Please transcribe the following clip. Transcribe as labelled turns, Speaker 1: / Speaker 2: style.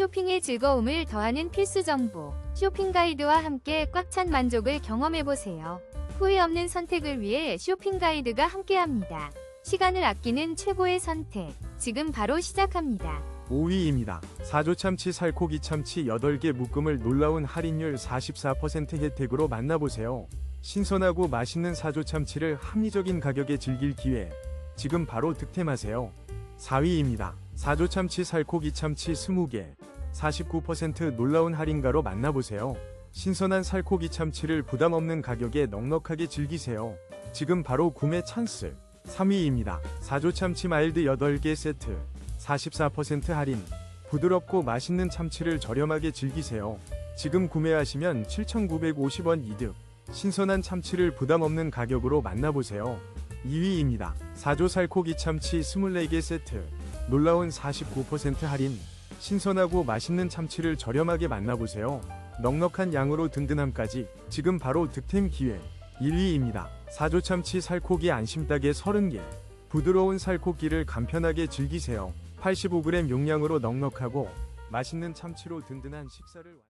Speaker 1: 쇼핑의 즐거움을 더하는 필수 정보. 쇼핑 가이드와 함께 꽉 찬 만족을 경험해보세요. 후회 없는 선택을 위해 쇼핑 가이드가 함께합니다. 시간을 아끼는 최고의 선택. 지금 바로 시작합니다.
Speaker 2: 5위입니다. 사조 참치 살코기 참치 8개 묶음을 놀라운 할인율 44% 혜택으로 만나보세요. 신선하고 맛있는 사조 참치를 합리적인 가격에 즐길 기회. 지금 바로 득템하세요. 4위입니다. 사조 참치 살코기 참치 20개. 49% 놀라운 할인가로 만나보세요. 신선한 살코기 참치를 부담 없는 가격에 넉넉하게 즐기세요. 지금 바로 구매 찬스. 3위입니다. 사조 참치 마일드 8개 세트. 44% 할인. 부드럽고 맛있는 참치를 저렴하게 즐기세요. 지금 구매하시면 7,950원 이득. 신선한 참치를 부담 없는 가격으로 만나보세요. 2위입니다. 사조 살코기 참치 24개 세트. 놀라운 49% 할인. 신선하고 맛있는 참치를 저렴하게 만나보세요. 넉넉한 양으로 든든함까지 지금 바로 득템 기회. 1위입니다. 사조 참치 살코기 안심닭에 30개. 부드러운 살코기를 간편하게 즐기세요. 85g 용량으로 넉넉하고 맛있는 참치로 든든한 식사를 완-